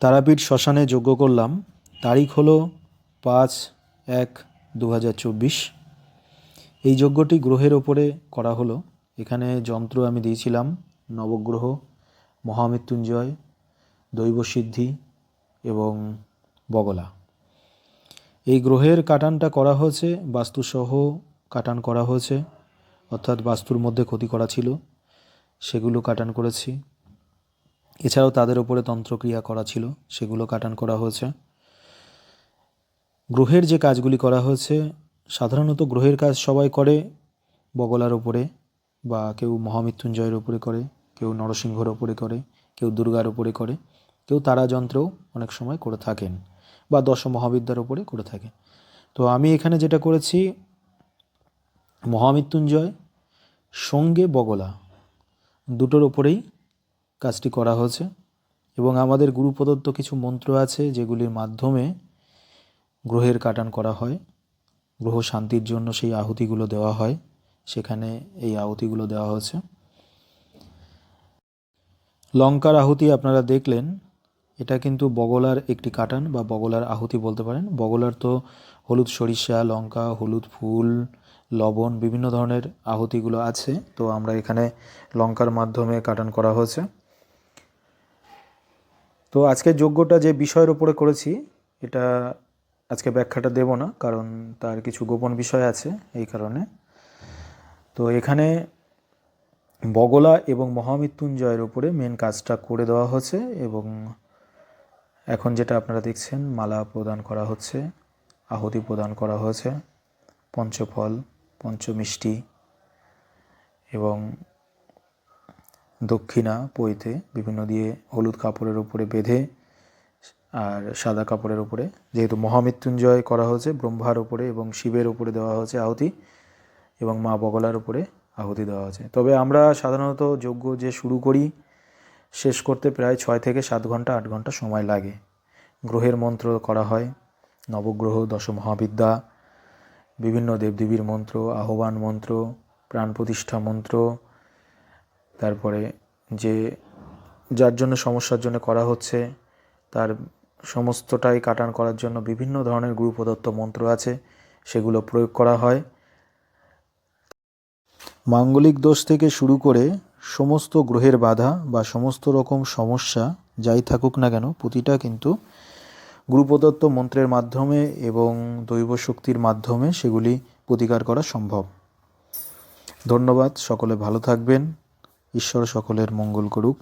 তারাপীঠ শ্মশানে যজ্ঞ করলাম। তারিখ হলো পাঁচ এক দু এই যজ্ঞটি গ্রহের ওপরে করা হলো। এখানে যন্ত্র আমি দিয়েছিলাম, নবগ্রহ, মহামৃত্যুঞ্জয়, দৈবসিদ্ধি এবং বগলা। এই গ্রহের কাটানটা করা হয়েছে, বাস্তুসহ কাটান করা হয়েছে, অর্থাৎ বাস্তুর মধ্যে ক্ষতি করা ছিল, সেগুলো কাটান করেছি। এছাড়াও তাদের ওপরে তন্ত্রক্রিয়া করা ছিল, সেগুলো কাটান করা হয়েছে। গ্রহের যে কাজগুলি করা হয়েছে, সাধারণত গ্রহের কাজ সবাই করে বগলার ওপরে বা কেউ মহামৃত্যুঞ্জয়ের ওপরে করে, কেউ নরসিংহর ওপরে করে, কেউ দুর্গার ওপরে করে, কেউ তারা যন্ত্রও অনেক সময় করে থাকেন বা দশ মহাবিদ্যার ওপরে করে থাকে তো আমি এখানে যেটা করেছি, মহামৃত্যুঞ্জয়, সঙ্গে বগলা, দুটোর ওপরেই কাজটি করা হয়েছে। এবং আমাদের গুরু প্রদত্ত কিছু মন্ত্র আছে, যেগুলির মাধ্যমে গ্রহের কাটান করা হয়। গ্রহ শান্তির জন্য সেই আহুতিগুলো দেওয়া হয়। সেখানে এই আহুতিগুলো দেওয়া হয়েছে। লঙ্কার আহুতি আপনারা দেখলেন, এটা কিন্তু বগলার একটি কাটান বা বগলার আহুতি বলতে পারেন। বগলার তো হলুদ সরিষা, লঙ্কা, হলুদ ফুল, লবণ, বিভিন্ন ধরনের আহুতিগুলো আছে। তো আমরা এখানে লঙ্কার মাধ্যমে কাটান করা হয়েছে। তো আজকের যোগ্যটা যে বিষয়ের উপরে করেছি, এটা আজকে ব্যাখ্যাটা দেব না, কারণ তার কিছু গোপন বিষয় আছে এই কারণে। তো এখানে বগলা এবং মহামৃত্যুঞ্জয়ের উপরে মেন কাজটা করে দেওয়া হয়েছে এবং এখন যেটা আপনারা দেখছেন, মালা প্রদান করা হচ্ছে, আহুতি প্রদান করা হয়েছে, পঞ্চফল, পঞ্চমিষ্টি এবং দক্ষিণা পইতে বিভিন্ন দিয়ে হলুদ কাপড়ের উপরে বেঁধে আর সাদা কাপড়ের উপরে, যেহেতু মহামৃত্যুঞ্জয় করা হয়েছে, ব্রহ্মার উপরে এবং শিবের উপরে দেওয়া হয়েছে আহুতি এবং মা বগলার উপরে আহুতি দেওয়া হয়েছে। তবে আমরা সাধারণত যজ্ঞ যে শুরু করি, শেষ করতে প্রায় ছয় থেকে সাত ঘণ্টা, আট ঘণ্টা সময় লাগে। গ্রহের মন্ত্র করা হয়, নবগ্রহ দশ মহাবিদ্যা বিভিন্ন দেবদেবীর মন্ত্র, আহ্বান মন্ত্র প্রাণ প্রতিষ্ঠা মন্ত্র তারপরে যে যার জন্য সমস্যার জন্য করা হচ্ছে, তার সমস্তটাই কাটান করার জন্য বিভিন্ন ধরনের গুরু প্রদত্ত মন্ত্র আছে, সেগুলো প্রয়োগ করা হয়। মাঙ্গলিক দোষ থেকে শুরু করে সমস্ত গ্রহের বাধা বা সমস্ত রকম সমস্যা যাই থাকুক না কেন, প্রতিটা কিন্তু গুরুপ্রদত্ত মন্ত্রের মাধ্যমে এবং দৈব শক্তির মাধ্যমে সেগুলি প্রতিকার করা সম্ভব। ধন্যবাদ, সকলে ভালো থাকবেন। ঈশ্বর সকলের মঙ্গল করুক।